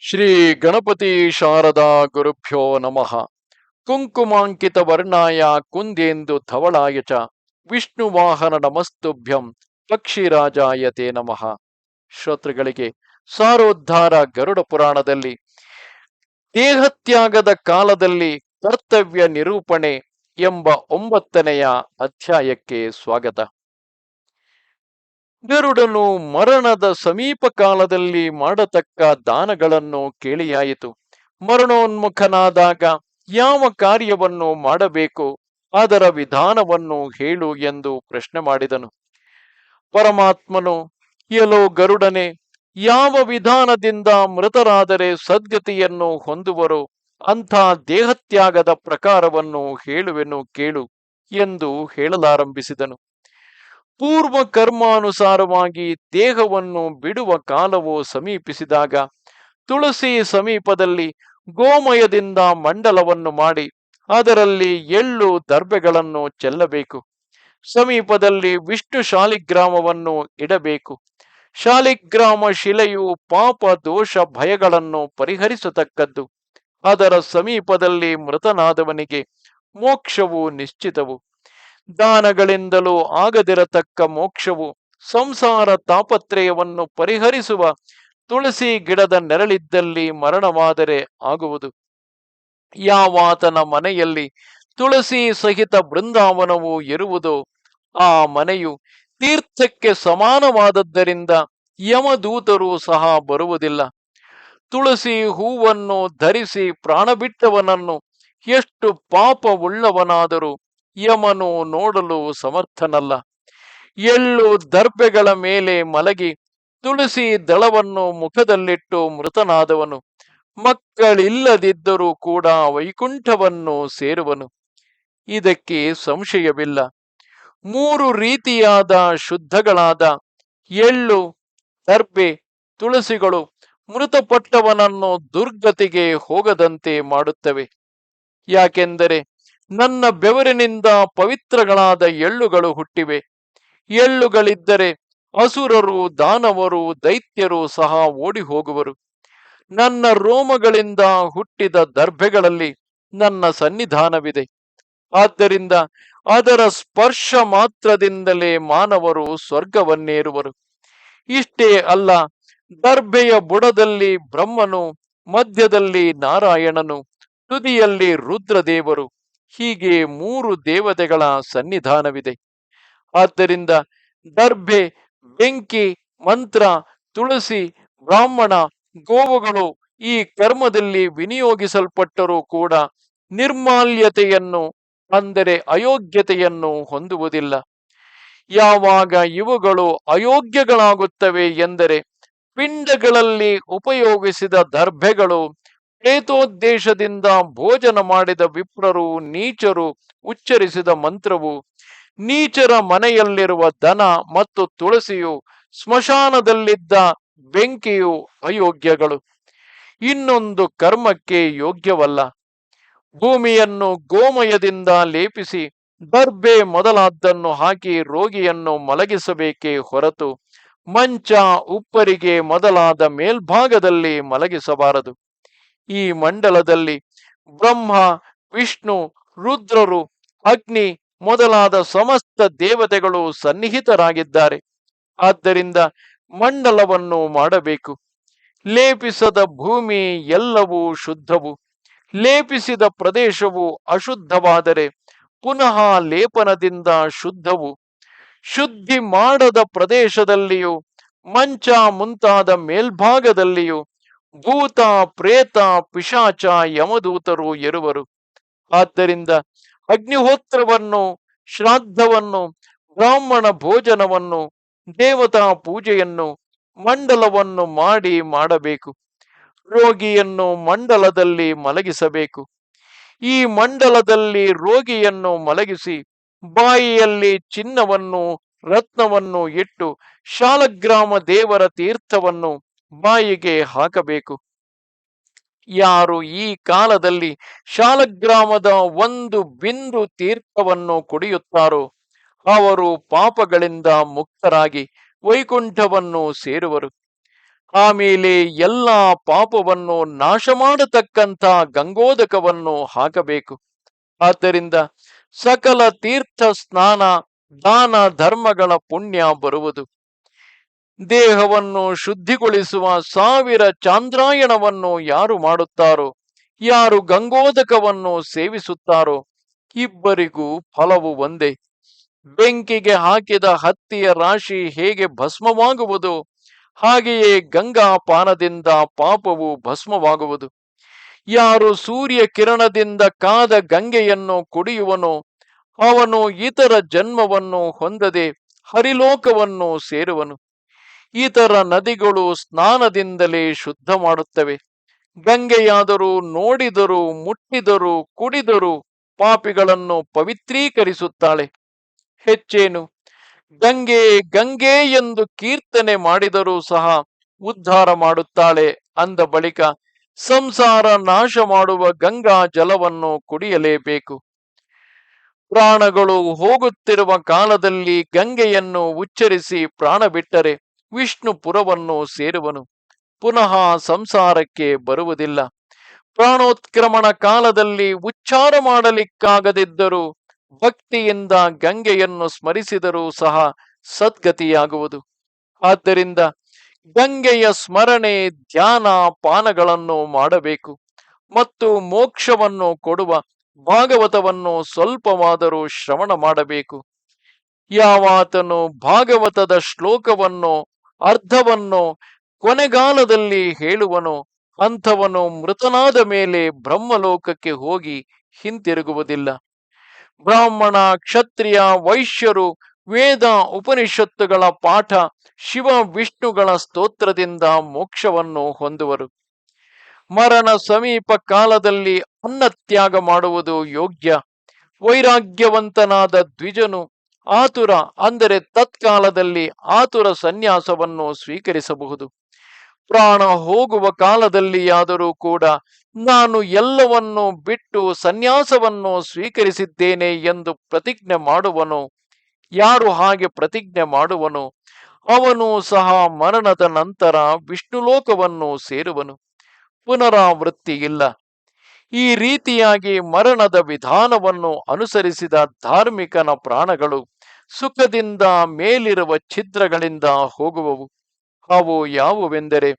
ಶ್ರೀ ಗಣಪತಿ ಶಾರದಾ ಗುರುಭ್ಯೋ ನಮಃ. ಕುಂಕುಮಾಂಕಿತ ವರ್ಣಾಯ ಕುಂದೇಂದು ಧವಳಾಯ ಚ. ವಿಷ್ಣುವಾಹನ ನಮಸ್ತುಭ್ಯಂ ಪಕ್ಷಿರಾಜಾಯ ತೇ ನಮಃ. ಶ್ರೋತೃಗಳಿಗೆ, ಸಾರೋದ್ಧಾರ ಗರುಡ ಪುರಾಣದಲ್ಲಿ, ದೇಹತ್ಯಾಗದ ಕಾಲದಲ್ಲಿ ಕರ್ತವ್ಯ ನಿರೂಪಣೆ ಎಂಬ ಒಂಬತ್ತನೆಯ ಅಧ್ಯಾಯಕ್ಕೆ ಸ್ವಾಗತ. ಗರುಡನು ಮರಣದ ಸಮೀಪ ಕಾಲದಲ್ಲಿ ಮಾಡತಕ್ಕ ದಾನಗಳನ್ನು ಕೇಳಿಯಾಯಿತು. ಮರಣೋನ್ಮುಖನಾದಾಗ ಯಾವ ಕಾರ್ಯವನ್ನು ಮಾಡಬೇಕು, ಅದರ ವಿಧಾನವನ್ನು ಹೇಳು ಎಂದು ಪ್ರಶ್ನೆ ಮಾಡಿದನು. ಪರಮಾತ್ಮನು, ಎಲೋ ಗರುಡನೆ, ಯಾವ ವಿಧಾನದಿಂದ ಮೃತರಾದರೆ ಸದ್ಗತಿಯನ್ನು ಹೊಂದುವರು, ಅಂಥ ದೇಹತ್ಯಾಗದ ಪ್ರಕಾರವನ್ನು ಹೇಳುವೆನು ಕೇಳು ಎಂದು ಹೇಳಲಾರಂಭಿಸಿದನು. ಪೂರ್ವ ಕರ್ಮಾನುಸಾರವಾಗಿ ದೇಹವನ್ನು ಬಿಡುವ ಕಾಲವು ಸಮೀಪಿಸಿದಾಗ ತುಳಸಿ ಸಮೀಪದಲ್ಲಿ ಗೋಮಯದಿಂದ ಮಂಡಲವನ್ನು ಮಾಡಿ ಅದರಲ್ಲಿ ಎಳ್ಳು ದರ್ಬೆಗಳನ್ನು ಚೆಲ್ಲಬೇಕು. ಸಮೀಪದಲ್ಲಿ ವಿಷ್ಣು ಶಾಲಿಗ್ರಾಮವನ್ನು ಇಡಬೇಕು. ಶಾಲಿಗ್ರಾಮ ಶಿಲೆಯು ಪಾಪ ದೋಷ ಭಯಗಳನ್ನು ಪರಿಹರಿಸತಕ್ಕದ್ದು. ಅದರ ಸಮೀಪದಲ್ಲಿ ಮೃತನಾದವನಿಗೆ ಮೋಕ್ಷವು ನಿಶ್ಚಿತವು. ದಾನಗಳಿಂದಲೂ ಆಗದಿರತಕ್ಕ ಮೋಕ್ಷವು ಸಂಸಾರ ತಾಪತ್ರಯವನ್ನು ಪರಿಹರಿಸುವ ತುಳಸಿ ಗಿಡದ ನೆರಳಿದ್ದಲ್ಲಿ ಮರಣವಾದರೆ ಆಗುವುದು. ಯಾವಾತನ ಮನೆಯಲ್ಲಿ ತುಳಸಿ ಸಹಿತ ಬೃಂದಾವನವು ಇರುವುದೋ ಆ ಮನೆಯು ತೀರ್ಥಕ್ಕೆ ಸಮಾನವಾದದ್ದರಿಂದ ಯಮದೂತರು ಸಹ ಬರುವುದಿಲ್ಲ. ತುಳಸಿ ಹೂವನ್ನು ಧರಿಸಿ ಪ್ರಾಣ ಬಿಟ್ಟವನನ್ನು ಎಷ್ಟು ಪಾಪವುಳ್ಳವನಾದರೂ ಯಮನು ನೋಡಲು ಸಮರ್ಥನಲ್ಲ. ಎಳ್ಳು ದರ್ಬೆಗಳ ಮೇಲೆ ಮಲಗಿ ತುಳಸಿ ದಳವನ್ನು ಮುಖದಲ್ಲಿಟ್ಟು ಮೃತನಾದವನು. ಮಕ್ಕಳಿಲ್ಲದಿದ್ದರೂ ಕೂಡ ವೈಕುಂಠವನ್ನು ಸೇರುವನು. ಇದಕ್ಕೆ ಸಂಶಯವಿಲ್ಲ. ಮೂರು ರೀತಿಯಾದ ಶುದ್ಧಗಳಾದ ಎಳ್ಳು ದರ್ಬೆ ತುಳಸಿಗಳು ಮೃತಪಟ್ಟವನನ್ನು ದುರ್ಗತಿಗೆ ಹೋಗದಂತೆ ಮಾಡುತ್ತವೆ. ಯಾಕೆಂದರೆ ನನ್ನ ಬೆವರಿನಿಂದ ಪವಿತ್ರಗಳಾದ ಎಳ್ಳುಗಳು ಹುಟ್ಟಿವೆ. ಎಳ್ಳುಗಳಿದ್ದರೆ ಅಸುರರು, ದಾನವರು, ದೈತ್ಯರು ಸಹ ಓಡಿ ಹೋಗುವರು ನನ್ನ ರೋಮಗಳಿಂದ ಹುಟ್ಟಿದ ದರ್ಭೆಗಳಲ್ಲಿ ನನ್ನ ಸನ್ನಿಧಾನವಿದೆ. ಆದ್ದರಿಂದ ಅದರ ಸ್ಪರ್ಶ ಮಾತ್ರದಿಂದಲೇ ಮಾನವರು ಸ್ವರ್ಗವನ್ನೇರುವರು. ಇಷ್ಟೇ ಅಲ್ಲ, ದರ್ಭೆಯ ಬುಡದಲ್ಲಿ ಬ್ರಹ್ಮನು, ಮಧ್ಯದಲ್ಲಿ ನಾರಾಯಣನು, ತುದಿಯಲ್ಲಿ ರುದ್ರದೇವರು. ಹೀಗೆ ಮೂರು ದೇವತೆಗಳ ಸನ್ನಿಧಾನವಿದೆ. ಆದ್ದರಿಂದ ದರ್ಭೆ, ಬೆಂಕಿ, ಮಂತ್ರ, ತುಳಸಿ, ಬ್ರಾಹ್ಮಣ, ಗೋವುಗಳು ಈ ಕರ್ಮದಲ್ಲಿ ವಿನಿಯೋಗಿಸಲ್ಪಟ್ಟರೂ ಕೂಡ ನಿರ್ಮಾಲ್ಯತೆಯನ್ನು, ಅಂದರೆ ಅಯೋಗ್ಯತೆಯನ್ನು ಹೊಂದುವುದಿಲ್ಲ. ಯಾವಾಗ ಇವುಗಳು ಅಯೋಗ್ಯಗಳಾಗುತ್ತವೆ ಎಂದರೆ ಪಿಂಡಗಳಲ್ಲಿ ಉಪಯೋಗಿಸಿದ ದರ್ಭೆಗಳು ಪ್ರೇತೋದ್ದೇಶದಿಂದ ಭೋಜನ ಮಾಡಿದ ವಿಪ್ರರು, ನೀಚರು, ಉಚ್ಚರಿಸಿದ ಮಂತ್ರವು, ನೀಚರ ಮನೆಯಲ್ಲಿರುವ ದನ ಮತ್ತು ತುಳಸಿಯು, ಸ್ಮಶಾನದಲ್ಲಿದ್ದ ಬೆಂಕಿಯು ಅಯೋಗ್ಯಗಳು. ಇನ್ನೊಂದು ಕರ್ಮಕ್ಕೆ ಯೋಗ್ಯವಲ್ಲ. ಭೂಮಿಯನ್ನು ಗೋಮಯದಿಂದ ಲೇಪಿಸಿ ದರ್ಬೆ ಮೊದಲಾದ್ದನ್ನು ಹಾಕಿ ರೋಗಿಯನ್ನು ಮಲಗಿಸಬೇಕೇ ಹೊರತು, ಮಂಚ ಉಪ್ಪರಿಗೆ ಮೊದಲಾದ ಮೇಲ್ಭಾಗದಲ್ಲಿ ಮಲಗಿಸಬಾರದು. ಈ ಮಂಡಲದಲ್ಲಿ ಬ್ರಹ್ಮ, ವಿಷ್ಣು, ರುದ್ರರು, ಅಗ್ನಿ ಮೊದಲಾದ ಸಮಸ್ತ ದೇವತೆಗಳು ಸನ್ನಿಹಿತರಾಗಿದ್ದಾರೆ. ಆದ್ದರಿಂದ ಮಂಡಲವನ್ನು ಮಾಡಬೇಕು. ಲೇಪಿಸದ ಭೂಮಿ ಎಲ್ಲವೂ ಶುದ್ಧವು. ಲೇಪಿಸಿದ ಪ್ರದೇಶವು ಅಶುದ್ಧವಾದರೆ ಪುನಃ ಲೇಪನದಿಂದ ಶುದ್ಧವು. ಶುದ್ಧಿ ಮಾಡದ ಪ್ರದೇಶದಲ್ಲಿಯೂ, ಮಂಚ ಮುಂತಾದ ಮೇಲ್ಭಾಗದಲ್ಲಿಯೂ ಭೂತ, ಪ್ರೇತ, ಪಿಶಾಚ, ಯಮದೂತರು ಇರುವರು ಆದ್ದರಿಂದ ಅಗ್ನಿಹೋತ್ರವನ್ನು, ಶ್ರಾದ್ದವನ್ನು, ಬ್ರಾಹ್ಮಣ ಭೋಜನವನ್ನು, ದೇವತಾ ಪೂಜೆಯನ್ನು, ಮಂಡಲವನ್ನು ಮಾಡಿ ಮಾಡಬೇಕು. ರೋಗಿಯನ್ನು ಮಂಡಲದಲ್ಲಿ ಮಲಗಿಸಬೇಕು. ಈ ಮಂಡಲದಲ್ಲಿ ರೋಗಿಯನ್ನು ಮಲಗಿಸಿ ಬಾಯಿಯಲ್ಲಿ ಚಿನ್ನವನ್ನು, ರತ್ನವನ್ನು ಇಟ್ಟು ಶಾಲಗ್ರಾಮ ದೇವರ ತೀರ್ಥವನ್ನು ಬಾಯಿಗೆ ಹಾಕಬೇಕು. ಯಾರು ಈ ಕಾಲದಲ್ಲಿ ಶಾಲಗ್ರಾಮದ ಒಂದು ಬಿಂದು ತೀರ್ಥವನ್ನು ಕುಡಿಯುತ್ತಾರೋ, ಅವರು ಪಾಪಗಳಿಂದ ಮುಕ್ತರಾಗಿ ವೈಕುಂಠವನ್ನು ಸೇರುವರು. ಆಮೇಲೆ ಎಲ್ಲ ಪಾಪವನ್ನು ನಾಶ ಮಾಡತಕ್ಕಂಥ ಗಂಗೋದಕವನ್ನು ಹಾಕಬೇಕು. ಆದ್ದರಿಂದ ಸಕಲ ತೀರ್ಥ ಸ್ನಾನ, ದಾನ ಧರ್ಮಗಳ ಪುಣ್ಯ ಬರುವುದು. ದೇಹವನ್ನು ಶುದ್ಧಿಗೊಳಿಸುವ ಸಾವಿರ ಚಾಂದ್ರಾಯಣವನ್ನು ಯಾರು ಮಾಡುತ್ತಾರೋ, ಯಾರು ಗಂಗೋದಕವನ್ನು ಸೇವಿಸುತ್ತಾರೋ, ಇಬ್ಬರಿಗೂ ಫಲವು ಒಂದೇ. ಬೆಂಕಿಗೆ ಹಾಕಿದ ಹತ್ತಿಯ ರಾಶಿ ಹೇಗೆ ಭಸ್ಮವಾಗುವುದು, ಹಾಗೆಯೇ ಗಂಗಾ ಪಾನದಿಂದ ಪಾಪವು ಭಸ್ಮವಾಗುವುದು. ಯಾರು ಸೂರ್ಯ ಕಿರಣದಿಂದ ಕಾದ ಗಂಗೆಯನ್ನು ಕುಡಿಯುವನೋ, ಅವನು ಇತರ ಜನ್ಮವನ್ನು ಹೊಂದದೆ ಹರಿಲೋಕವನ್ನು ಸೇರುವನು. ಇತರ ನದಿಗಳು ಸ್ನಾನದಿಂದಲೇ ಶುದ್ಧ ಮಾಡುತ್ತವೆ. ಗಂಗೆಯಾದರೂ ನೋಡಿದರೂ, ಮುಟ್ಟಿದರೂ, ಕುಡಿದರೂ ಪಾಪಿಗಳನ್ನು ಪವಿತ್ರೀಕರಿಸುತ್ತಾಳೆ. ಹೆಚ್ಚೇನು, ಗಂಗೆ ಗಂಗೆ ಎಂದು ಕೀರ್ತನೆ ಮಾಡಿದರೂ ಸಹ ಉದ್ಧಾರ ಮಾಡುತ್ತಾಳೆ ಅಂದ ಬಳಿಕ ಸಂಸಾರ ನಾಶ ಮಾಡುವ ಗಂಗಾ ಜಲವನ್ನು ಕುಡಿಯಲೇಬೇಕು. ಪ್ರಾಣಗಳು ಹೋಗುತ್ತಿರುವ ಕಾಲದಲ್ಲಿ ಗಂಗೆಯನ್ನು ಉಚ್ಚರಿಸಿ ಪ್ರಾಣ ಬಿಟ್ಟರೆ ವಿಷ್ಣುಪುರವನ್ನು ಸೇರುವನು. ಪುನಃ ಸಂಸಾರಕ್ಕೆ ಬರುವುದಿಲ್ಲ. ಪ್ರಾಣೋತ್ಕ್ರಮಣ ಕಾಲದಲ್ಲಿ ಉಚ್ಚಾರ ಮಾಡಲಿಕ್ಕಾಗದಿದ್ದರೂ ಭಕ್ತಿಯಿಂದ ಗಂಗೆಯನ್ನು ಸ್ಮರಿಸಿದರೂ ಸಹ ಸದ್ಗತಿಯಾಗುವುದು. ಆದ್ದರಿಂದ ಗಂಗೆಯ ಸ್ಮರಣೆ ಧ್ಯಾನ ಪಾನಗಳನ್ನು ಮಾಡಬೇಕು ಮತ್ತು ಮೋಕ್ಷವನ್ನು ಕೊಡುವ ಭಾಗವತವನ್ನು ಸ್ವಲ್ಪವಾದರೂ ಶ್ರವಣ ಮಾಡಬೇಕು. ಯಾವಾತನು ಭಾಗವತದ ಶ್ಲೋಕವನ್ನು ಅರ್ಧವನ್ನು ಕೊನೆಗಾಲದಲ್ಲಿ ಹೇಳುವನು, ಅಂಥವನು ಮೃತನಾದ ಮೇಲೆ ಬ್ರಹ್ಮಲೋಕಕ್ಕೆ ಹೋಗಿ ಹಿಂತಿರುಗುವುದಿಲ್ಲ. ಬ್ರಾಹ್ಮಣ, ಕ್ಷತ್ರಿಯ, ವೈಶ್ಯರು, ವೇದ ಉಪನಿಷತ್ತುಗಳ ಪಾಠ, ಶಿವ ವಿಷ್ಣುಗಳ ಸ್ತೋತ್ರದಿಂದ ಮೋಕ್ಷವನ್ನು ಹೊಂದುವರು. ಮರಣ ಸಮೀಪ ಕಾಲದಲ್ಲಿ ಅನ್ನತ್ಯಾಗ ಮಾಡುವುದು ಯೋಗ್ಯ. ವೈರಾಗ್ಯವಂತನಾದ ದ್ವಿಜನು ಆತುರ ಅಂದರೆ ತತ್ಕಾಲದಲ್ಲಿ ಆತುರ ಸನ್ಯಾಸವನ್ನು ಸ್ವೀಕರಿಸಬಹುದು. ಪ್ರಾಣ ಹೋಗುವ ಕಾಲದಲ್ಲಿಯಾದರೂ ಕೂಡ ನಾನು ಎಲ್ಲವನ್ನು ಬಿಟ್ಟು ಸನ್ಯಾಸವನ್ನು ಸ್ವೀಕರಿಸಿದ್ದೇನೆ ಎಂದು ಪ್ರತಿಜ್ಞೆ ಮಾಡುವನು. ಯಾರು ಹಾಗೆ ಪ್ರತಿಜ್ಞೆ ಮಾಡುವನು? ಅವನು ಸಹ ಮರಣದ ನಂತರ ವಿಷ್ಣುಲೋಕವನ್ನು ಸೇರುವನು. ಪುನರಾವೃತ್ತಿ ಇಲ್ಲ ಈ ರೀತಿಯಾಗಿ ಮರಣದ ವಿಧಾನವನ್ನು ಅನುಸರಿಸಿದ ಧಾರ್ಮಿಕನ ಪ್ರಾಣಗಳು ಸುಖದಿಂದ ಮೇಲಿರುವ ಛಿದ್ರಗಳಿಂದ ಹೋಗುವವು. ಅವು ಯಾವುವೆಂದರೆ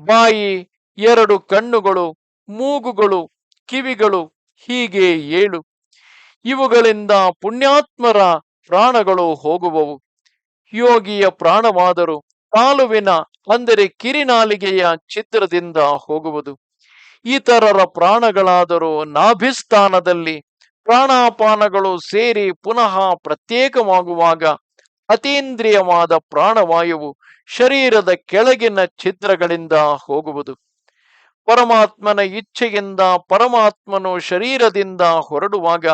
ಬಾಯಿ ಎರಡು ಕಣ್ಣುಗಳು, ಮೂಗುಗಳು, ಕಿವಿಗಳು, ಹೀಗೆ ಏಳು. ಇವುಗಳಿಂದ ಪುಣ್ಯಾತ್ಮರ ಪ್ರಾಣಗಳು ಹೋಗುವವು. ಯೋಗಿಯ ಪ್ರಾಣವಾದರೂ ಕಾಲುವಿನ, ಅಂದರೆ ಕಿರಿನಾಲಿಗೆಯ ಚಿತ್ರದಿಂದ ಹೋಗುವುದು. ಇತರರ ಪ್ರಾಣಗಳಾದರೂ ನಾಭಿಸ್ಥಾನದಲ್ಲಿ ಪ್ರಾಣಾಪಾನಗಳು ಸೇರಿ ಪುನಃ ಪ್ರತ್ಯೇಕವಾಗುವಾಗ ಅತೀಂದ್ರಿಯವಾದ ಪ್ರಾಣವಾಯುವು ಶರೀರದ ಕೆಳಗಿನ ಛಿದ್ರಗಳಿಂದ ಹೋಗುವುದು. ಪರಮಾತ್ಮನ ಇಚ್ಛೆಯಿಂದ ಪರಮಾತ್ಮನು ಶರೀರದಿಂದ ಹೊರಡುವಾಗ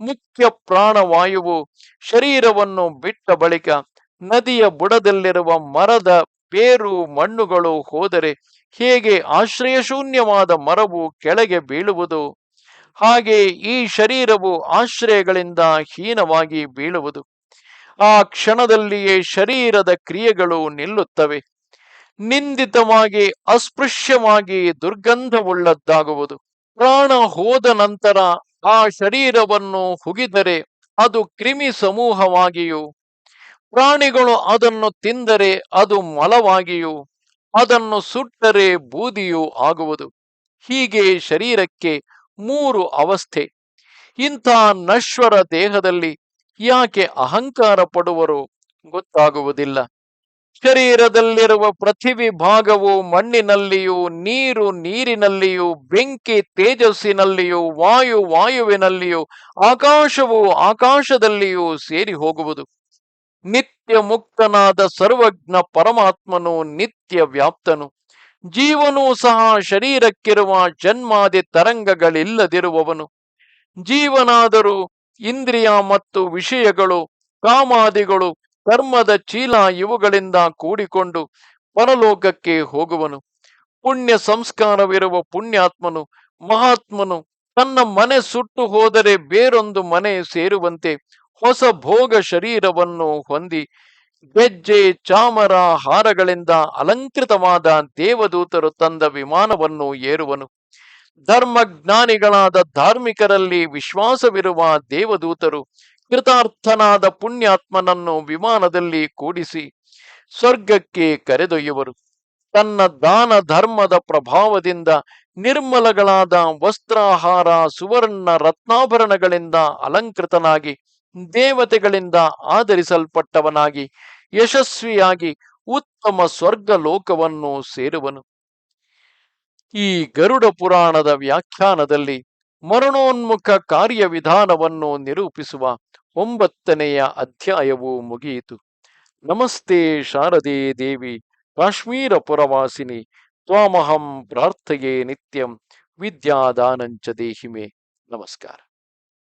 ಮುಖ್ಯ ಪ್ರಾಣವಾಯುವು ಶರೀರವನ್ನು ಬಿಟ್ಟ ಬಳಿಕ ನದಿಯ ಬುಡದಲ್ಲಿರುವ ಮರದ ಬೇರು ಮಣ್ಣುಗಳು ಹೋದರೆ ಹೇಗೆ ಆಶ್ರಯಶೂನ್ಯವಾದ ಮರವು ಕೆಳಗೆ ಬೀಳುವುದು? ಹಾಗೆ ಈ ಶರೀರವು ಆಶ್ರಯಗಳಿಂದ ಹೀನವಾಗಿ ಬೀಳುವುದು. ಆ ಕ್ಷಣದಲ್ಲಿಯೇ ಶರೀರದ ಕ್ರಿಯೆಗಳು ನಿಲ್ಲುತ್ತವೆ. ನಿಂದಿತವಾಗಿ, ಅಸ್ಪೃಶ್ಯವಾಗಿ ದುರ್ಗಂಧವುಳ್ಳದ್ದಾಗುವುದು. ಪ್ರಾಣ ಹೋದ ನಂತರ ಆ ಶರೀರವನ್ನು ಹುಗಿದರೆ ಅದು ಕ್ರಿಮಿ ಸಮೂಹವಾಗಿಯೂ, ಪ್ರಾಣಿಗಳು ಅದನ್ನು ತಿಂದರೆ ಅದು ಮಲವಾಗಿಯೂ, ಅದನ್ನು ಸುಟ್ಟರೆ ಬೂದಿಯೂ ಆಗುವುದು. ಹೀಗೆ ಶರೀರಕ್ಕೆ ಮೂರು ಅವಸ್ಥೆ. ಇಂಥ ನಶ್ವರ ದೇಹದಲ್ಲಿ ಯಾಕೆ ಅಹಂಕಾರ ಪಡುವರು ಗೊತ್ತಾಗುವುದಿಲ್ಲ. ಶರೀರದಲ್ಲಿರುವ ಪೃಥಿವಿ ಭಾಗವು ಮಣ್ಣಿನಲ್ಲಿಯೂ, ನೀರು ನೀರಿನಲ್ಲಿಯೂ, ಬೆಂಕಿ ತೇಜಸ್ಸಿನಲ್ಲಿಯೂ, ವಾಯು ವಾಯುವಿನಲ್ಲಿಯೂ, ಆಕಾಶವು ಆಕಾಶದಲ್ಲಿಯೂ ಸೇರಿ ಹೋಗುವುದು. ನಿತ್ಯ ಮುಕ್ತನಾದ ಸರ್ವಜ್ಞ ಪರಮಾತ್ಮನು ನಿತ್ಯ ವ್ಯಾಪ್ತನು ಜೀವನೂ ಸಹ ಶರೀರಕ್ಕಿರುವ ಜನ್ಮಾದಿ ತರಂಗಗಳಿಲ್ಲದಿರುವವನು. ಜೀವನಾದರೂ ಇಂದ್ರಿಯ ಮತ್ತು ವಿಷಯಗಳು, ಕಾಮಾದಿಗಳು, ಕರ್ಮದ ಚೀಲ ಇವುಗಳಿಂದ ಕೂಡಿಕೊಂಡು ಪರಲೋಕಕ್ಕೆ ಹೋಗುವನು. ಪುಣ್ಯ ಸಂಸ್ಕಾರವಿರುವ ಪುಣ್ಯಾತ್ಮನು, ಮಹಾತ್ಮನು ತನ್ನ ಮನೆ ಸುಟ್ಟು ಹೋದರೆ ಬೇರೊಂದು ಮನೆ ಸೇರುವಂತೆ ಹೊಸ ಭೋಗ ಶರೀರವನ್ನು ಹೊಂದಿ ಗೆಜ್ಜೆ ಚಾಮರ ಹಾರಗಳಿಂದ ಅಲಂಕೃತವಾದ ದೇವದೂತರು ತಂದ ವಿಮಾನವನ್ನು ಏರುವನು. ಧರ್ಮಜ್ಞಾನಿಗಳಾದ ಧಾರ್ಮಿಕರಲ್ಲಿ ವಿಶ್ವಾಸವಿರುವ ದೇವದೂತರು ಕೃತಾರ್ಥನಾದ ಪುಣ್ಯಾತ್ಮನನ್ನು ವಿಮಾನದಲ್ಲಿ ಕೂಡಿಸಿ ಸ್ವರ್ಗಕ್ಕೆ ಕರೆದೊಯ್ಯುವರು. ತನ್ನ ದಾನ ಧರ್ಮದ ಪ್ರಭಾವದಿಂದ ನಿರ್ಮಲಗಳಾದ ವಸ್ತ್ರಾಹಾರ, ಸುವರ್ಣ ರತ್ನಾಭರಣಗಳಿಂದ ಅಲಂಕೃತನಾಗಿ ದೇವತೆಗಳಿಂದ ಆಧರಿಸಲ್ಪಟ್ಟವನಾಗಿ ಯಶಸ್ವಿಯಾಗಿ ಉತ್ತಮ ಸ್ವರ್ಗ ಲೋಕವನ್ನು ಸೇರುವನು. ಈ ಗರುಡ ಪುರಾಣದ ವ್ಯಾಖ್ಯಾನದಲ್ಲಿ ಮರಣೋನ್ಮುಖ ಕಾರ್ಯವಿಧಾನವನ್ನು ನಿರೂಪಿಸುವ ಒಂಬತ್ತನೆಯ ಅಧ್ಯಾಯವು ಮುಗಿಯಿತು. ನಮಸ್ತೆ ಶಾರದೆ ದೇವಿ, ಕಾಶ್ಮೀರ ಪುರವಾಸಿನಿ, ತ್ವಾಮಹಂ ಪ್ರಾರ್ಥೆಯೇ ನಿತ್ಯಂ, ವಿದ್ಯಾದಾನಂಚ ದೇಹಿಮೆ. ನಮಸ್ಕಾರ.